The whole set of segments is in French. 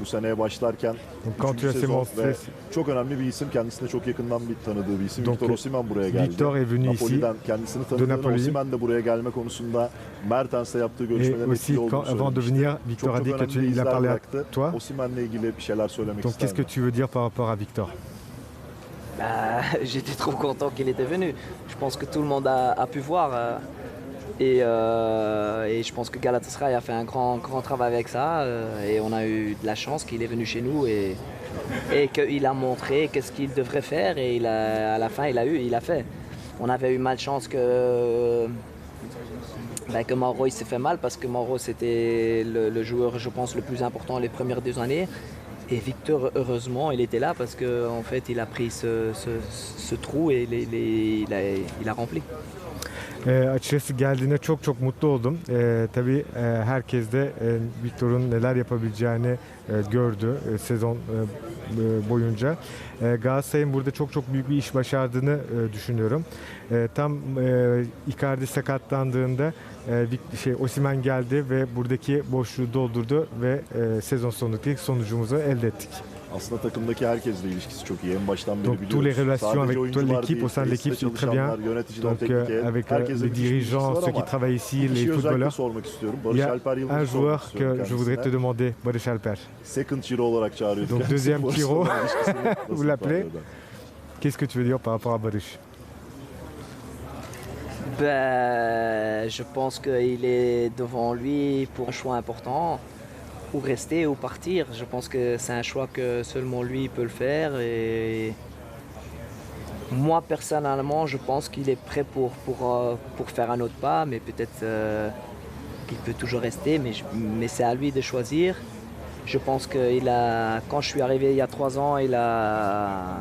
bu seneye başlarken Quand tu as commencé- çok önemli bir isim. Kendisine çok yakından bir tanıdığı bir isim. Donc, Victor Osimhen buraya geldi. Victor est venu ici Napoli'den kendisini tanıdığını Napoli. Osimhen de buraya gelme konusunda Mertens'le yaptığı Et görüşmelerin aussi, etkili quand, olduğunu avant de venir, Victor Çok a dit que tu, il a parlé à toi. Osimhen'le ilgili bir şeyler söylemek Donc qu'est-ce que tu veux dire par rapport à Victor? Bah, J'étais trop content qu'il était venu. Je pense que tout le monde a, a pu voir. euh, et, euh, et je pense que Galatasaray a fait un grand, grand travail avec ça. euh, et on a eu de la chance qu'il est venu chez nous et, et qu'il a montré qu'est-ce qu'il devrait faire. Et il à la fin, il a eu, il a fait. On avait eu malchance que, bah, que Mauro il s'est fait mal parce que Mauro c'était le, joueur, je pense, le plus important les premières deux années. Et Victor, heureusement, il était là parce qu'en en fait, il a pris ce, trou et les- les- il, a, il a rempli. E, açıkçası geldiğine çok çok mutlu oldum. E, tabii e, herkes de e, Victor'un neler yapabileceğini e, gördü e, sezon e, boyunca. E, Galatasaray'ın burada çok çok büyük bir iş başardığını e, düşünüyorum. E, tam e, Icardi sakatlandığında e, şey Osimhen geldi ve buradaki boşluğu doldurdu ve e, sezon sonundaki sonucumuzu elde ettik. Aslında takımdaki herkesle ilişkisi çok iyi. En baştan beri Donc, biliyoruz. tous les relations Sadece avec toute l'équipe, au sein de l'équipe, c'est très bien. Donc euh, avec euh, les dirigeants, ceux qui travaillent ici, les footballeurs. Il y a un joueur que je voudrais te demander, Barış Alper. Donc, deuxième nasıl vous l'appelez? Qu'est-ce que tu veux dire par rapport à Barış Ben, je pense qu'il est devant lui pour un choix important, ou rester ou partir. Je pense que c'est un choix que seulement lui peut le faire. Et moi, personnellement, je pense qu'il est prêt pour, pour, euh, pour faire un autre pas, mais peut-être euh, qu'il peut toujours rester, mais, mais c'est à lui de choisir. Je pense que il a, quand je suis arrivé il y a trois ans, il a,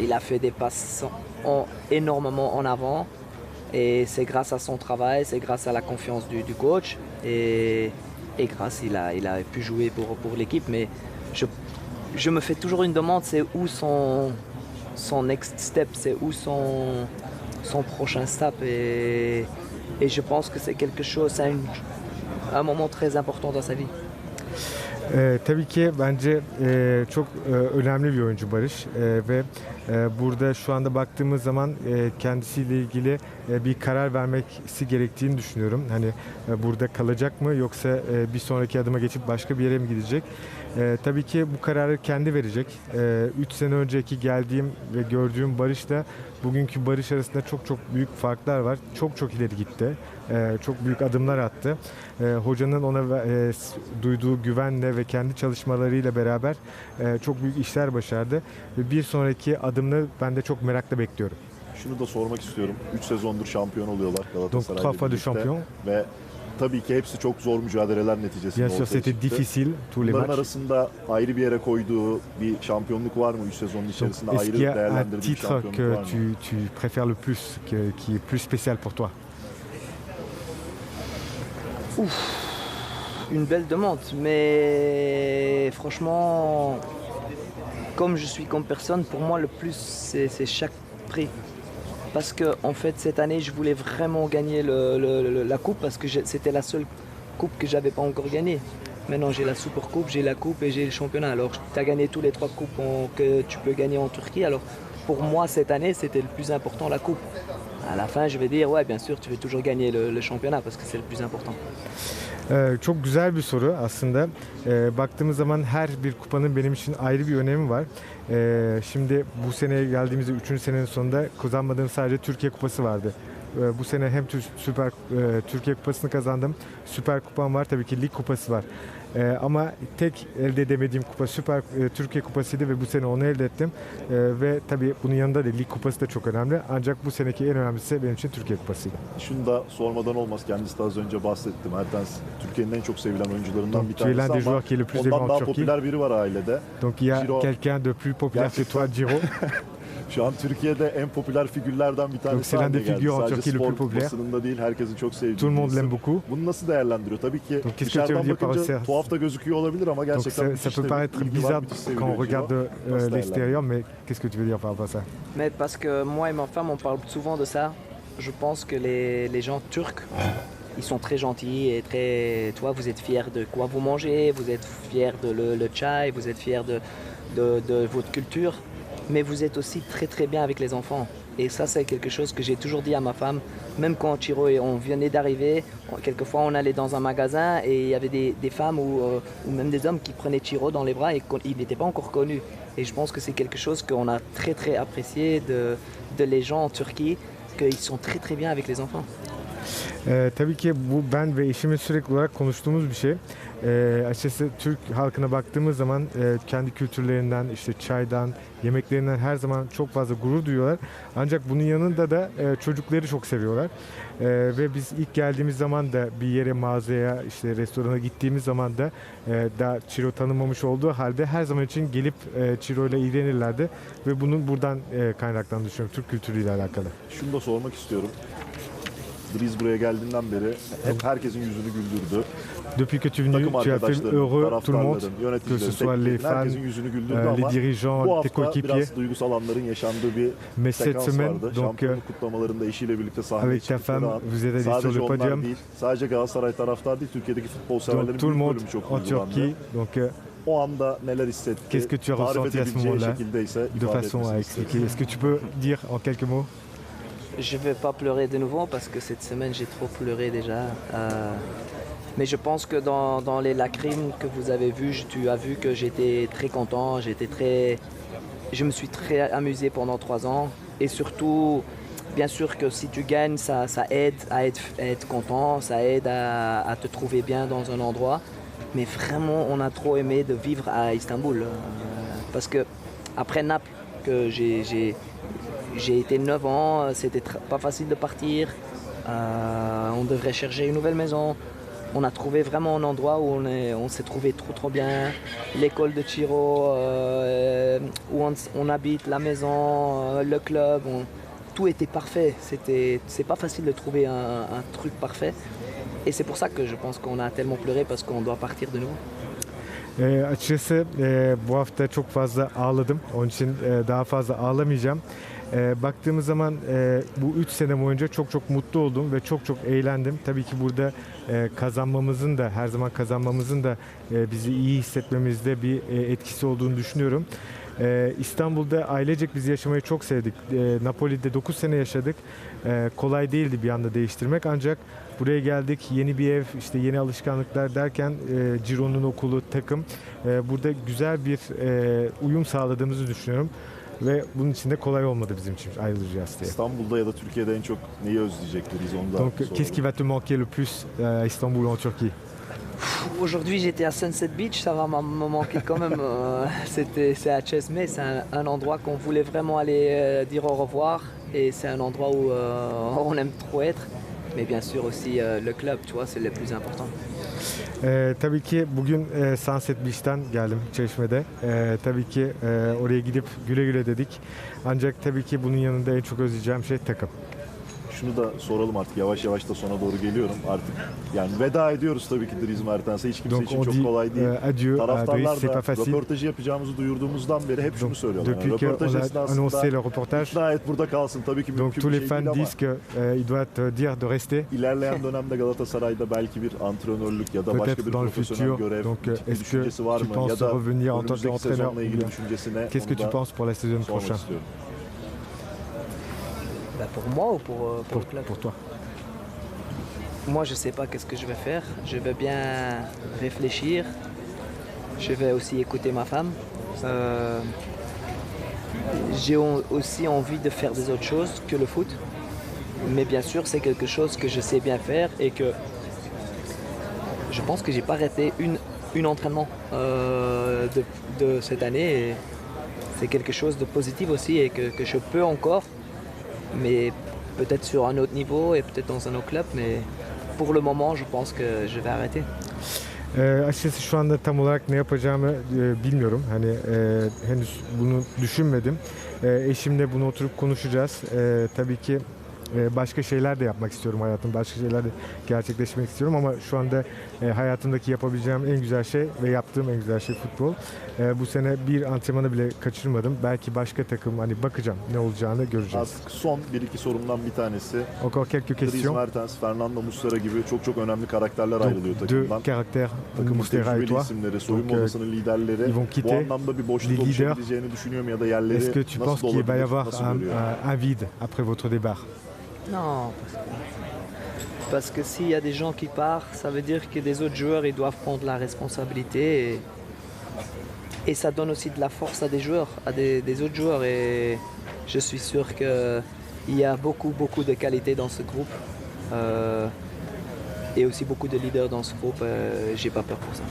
il a fait des passes en- énormément en avant. Et c'est grâce à son travail, c'est grâce à la confiance du, du coach. Et, et grâce, il a, il a pu jouer pour, pour l'équipe. Mais je, je me fais toujours une demande, c'est où son, son next step, c'est où son, son prochain step. Et, et je pense que c'est quelque chose, c'est un, moment très important dans sa vie. Ee, tabii ki bence e, çok e, önemli bir oyuncu Barış E, ve burada şu anda baktığımız zaman e, kendisiyle ilgili e, bir karar vermesi gerektiğini düşünüyorum. Hani e, burada kalacak mı yoksa bir sonraki adıma geçip başka bir yere mi gidecek? Tabii ki bu kararı kendi verecek. 3 sene önceki geldiğim ve gördüğüm Barış'la bugünkü Barış arasında çok çok büyük farklar var. Çok çok ileri gitti. Çok büyük adımlar attı. Hocanın ona duyduğu güvenle ve kendi çalışmalarıyla beraber çok büyük işler başardı. Ve bir sonraki adımını ben de çok merakla bekliyorum. Şunu da sormak istiyorum. 3 sezondur şampiyon oluyorlar Donc Galatasaray'la de birlikte. champion. Ve tabii ki hepsi çok zor mücadeleler neticesinde Bien sûr, ortaya c'était çıktı. difficile tous les Bunların matchs. arasında ayrı bir yere koyduğu bir şampiyonluk var mı? 3 sezonun Donc, içerisinde est-ce ayrı qu'il y a un değerlendirdiği bir titre şampiyonluk que var mı? tu, tu préfères le plus, que- qui est plus spécial pour toi Une belle demande, mais franchement, comme je suis comme personne, pour moi le plus c'est chaque prix. Parce que en fait cette année je voulais vraiment gagner la coupe parce que c'était la seule coupe que j'avais pas encore gagnée. Maintenant j'ai la super coupe, j'ai la coupe et j'ai le championnat. Alors tu as gagné tous les trois coupes que tu peux gagner en Turquie. Alors pour moi cette année c'était le plus important la coupe. À la fin je vais dire ouais bien sûr tu veux toujours gagner le- le championnat parce que c'est le plus important. Ee, çok güzel bir soru aslında. Ee, baktığımız zaman her bir kupanın benim için ayrı bir önemi var. Ee, şimdi bu seneye geldiğimizde 3. senenin sonunda kazanmadığım sadece Türkiye Kupası vardı. Ee, bu sene hem Süper e, Türkiye Kupası'nı kazandım. Süper Kupam var tabii ki Lig Kupası var. Ee, ama tek elde edemediğim kupa Süper e, Türkiye Kupası'ydı ve bu sene onu elde ettim. Ee, ve tabii bunun yanında da Lig Kupası da çok önemli. Ancak bu seneki en önemlisi benim için Türkiye Kupası'ydı. Şunu da sormadan olmaz. Kendisi de az önce bahsetti. Mertens Türkiye'nin en çok sevilen oyuncularından bir tanesi ama ondan daha popüler biri var ailede. Donc il y a quelqu'un de plus populaire que toi, Giro. Şu an Türkiye'de en popüler figürlerden bir tanesi c'est l'un des figures en Turquie le plus populaire. basınında değil herkesin çok sevdiği Tout le monde l'aime beaucoup. Bunu nasıl değerlendiriyor? Tabii ki Donc, qu'est-ce que tu dışarıdan veux dire par bakınca ça? tuhaf da gözüküyor olabilir ama Donc gerçekten ça, ça müthiş peut paraître ilgi var, bizarre müthiş quand on regarde de euh, l'extérieur, mais qu'est-ce que tu veux dire par rapport à ça? Mais parce que moi et ma femme, on parle souvent de ça. Je pense que les, les gens turcs ils sont très gentils et très. Toi, vous êtes fiers de quoi vous mangez, vous êtes fiers de le, le chai, vous êtes fiers de, de, de votre culture, mais vous êtes aussi très très bien avec les enfants. Et ça, c'est quelque chose que j'ai toujours dit à ma femme, même quand Chiro et on venait d'arriver, quelquefois on allait dans un magasin et il y avait des, femmes ou, euh, ou même des hommes qui prenaient Chiro dans les bras et qu'il n'était pas encore connu. Et je pense que c'est quelque chose qu'on a très très apprécié de, les gens en Turquie, qu'ils sont très très bien avec les enfants. Tabii ki bu ben sürekli olarak konuştuğumuz bir şey. Ee, açıkçası Türk halkına baktığımız zaman e, kendi kültürlerinden, işte çaydan, yemeklerinden her zaman çok fazla gurur duyuyorlar. Ancak bunun yanında da e, çocukları çok seviyorlar. Ee, ve biz ilk geldiğimiz zaman da bir yere mağazaya, işte restorana gittiğimiz zaman da e, daha Çiro tanımamış olduğu halde her zaman için gelip e, Çiro ile ilgilenirlerdi. Ve bunun buradan e, kaynaklandığını düşünüyorum Türk kültürüyle alakalı. Şunu da sormak istiyorum. Buraya geldiğinden beri hep herkesin yüzünü güldürdü. Depuis que tu es venu, tu as fait heureux tout le monde. que ce soit les fans, euh, les dirigeants, tes coéquipiers. Mais cette semaine, donc euh, avec ta femme, vous êtes allés sur le podium. Donc tout le monde en. Turquie, donc euh, Qu'est-ce que tu as ressenti à ce moment-là, de façon à expliquer? Est-ce que tu peux dire en quelques mots? Je vais pas pleurer de nouveau parce que cette semaine j'ai trop pleuré déjà. Euh, mais je pense que dans, les lacrimes que vous avez vues, tu as vu que j'étais très content, j'étais très, je me suis très amusé pendant trois ans et surtout, bien sûr que si tu gagnes, ça, aide à être, content, ça aide à, te trouver bien dans un endroit. Mais vraiment, on a trop aimé de vivre à Istanbul euh, parce que après Naples, que j'ai- j'ai été 9 ans, c'était pas facile de partir. Euh, on devrait chercher une nouvelle maison. On a trouvé vraiment un endroit où on est- on s'est trouvé trop trop bien. L'école de Chiro, euh, où on, habite, la maison, euh, le club, tout était parfait. C'est pas facile de trouver un, truc parfait. Et c'est pour ça que je pense qu'on a tellement pleuré parce qu'on doit partir de nouveau. Ee, açıkçası e, bu hafta çok fazla ağladım. Onun için e, daha. E, baktığımız zaman e, bu 3 sene boyunca çok çok mutlu oldum ve çok çok eğlendim. Tabii ki burada e, kazanmamızın da her zaman kazanmamızın da e, bizi iyi hissetmemizde bir e, etkisi olduğunu düşünüyorum. E, İstanbul'da ailecek biz yaşamayı çok sevdik. E, Napoli'de 9 sene yaşadık. E, kolay değildi bir anda değiştirmek ancak buraya geldik. Yeni bir ev, işte yeni alışkanlıklar derken e, Ciro'nun okulu, takım e, burada güzel bir e, uyum sağladığımızı düşünüyorum. Ve bunun için de kolay olmadı bizim için ayrılacağız diye. İstanbul'da ya da Türkiye'de en çok neyi özleyecek Dries onu da Donc qu'est-ce qui va te manquer le plus euh, à Istanbul en Turquie? Aujourd'hui, j'étais à Sunset Beach, ça va me manquer quand même. euh, C'était, c'est à Chesme, c'est un, un endroit qu'on voulait vraiment aller euh, dire au revoir. Et c'est un endroit où euh, on aime trop être. Mais bien sûr aussi euh, le club, tu vois, c'est le plus important. Ee, tabii ki bugün e, Sunset Beach'ten geldim Çeşme'de. Ee, tabii ki e, oraya gidip güle güle dedik. Ancak tabii ki bunun yanında en çok özleyeceğim şey takım. Şunu da soralım artık yavaş yavaş da sona doğru geliyorum artık. Yani veda ediyoruz tabii ki Dries Mertens'e hiç kimse Donc için çok kolay değil. euh, adieu Taraftarlar da röportajı yapacağımızı duyurduğumuzdan beri hep şunu Donc, söylüyorlar. Yani röportaj esnasında reportage, ikna et burada kalsın tabii ki donc mümkün tous bir les şey fans disent qu'il doit te dire de rester. ilerleyen dönemde Galatasaray'da belki bir antrenörlük ya da başka bir profesyonel görev Donc, que düşüncesi var mı? Ya da revenir en tant qu'entraîneur Qu'est-ce que tu penses pour la saison prochaine istiyorum. Bah, pour moi ou pour, euh, pour pour, le club pour toi Moi, je sais pas qu'est-ce que je vais faire. Je vais bien réfléchir. Je vais aussi écouter ma femme. Euh, J'ai au- aussi envie de faire des autres choses que le foot. Mais bien sûr, c'est quelque chose que je sais bien faire et que je pense que j'ai pas arrêté une, une entraînement euh, de, de cette année. C'est quelque chose de positif aussi et que, que je peux encore, mais peut-être sur un autre niveau et peut-être dans un autre club. Mais pour le moment, je pense que je vais arrêter. Ee, açıkçası şu anda tam olarak ne yapacağımı e, bilmiyorum. Hani e, henüz bunu düşünmedim. E, eşimle bunu oturup konuşacağız. E, tabii ki e, başka şeyler de yapmak istiyorum hayatım. Başka şeyler de gerçekleşmek istiyorum ama şu anda e, hayatımdaki yapabileceğim en güzel şey ve yaptığım en güzel şey futbol. E, bu sene bir antrenmanı bile kaçırmadım. Belki başka takım hani bakacağım ne olacağını göreceğiz. Artık son bir iki sorumdan bir tanesi. Encore quelques Dries questions. Mertens, Fernando Muslera gibi çok çok önemli karakterler ayrılıyor takımdan. caractères, Takımın tecrübeli isimleri, soyunma Donc, euh, odasının liderleri bu anlamda bir boşluk oluşabileceğini düşünüyor mu ya da yerleri nasıl qu'il va y olabilir, avoir nasıl un, görüyor? un- un vide après votre départ Non, parce que, s'il y a des gens qui partent, ça veut dire que des autres joueurs ils doivent prendre la responsabilité et, ça donne aussi de la force à des joueurs, à des, autres joueurs et je suis sûr qu'il y a beaucoup beaucoup de qualité dans ce groupe euh, et aussi beaucoup de leaders dans ce groupe. euh, J'ai pas peur pour ça.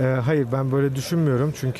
Ee, hayır ben böyle düşünmüyorum çünkü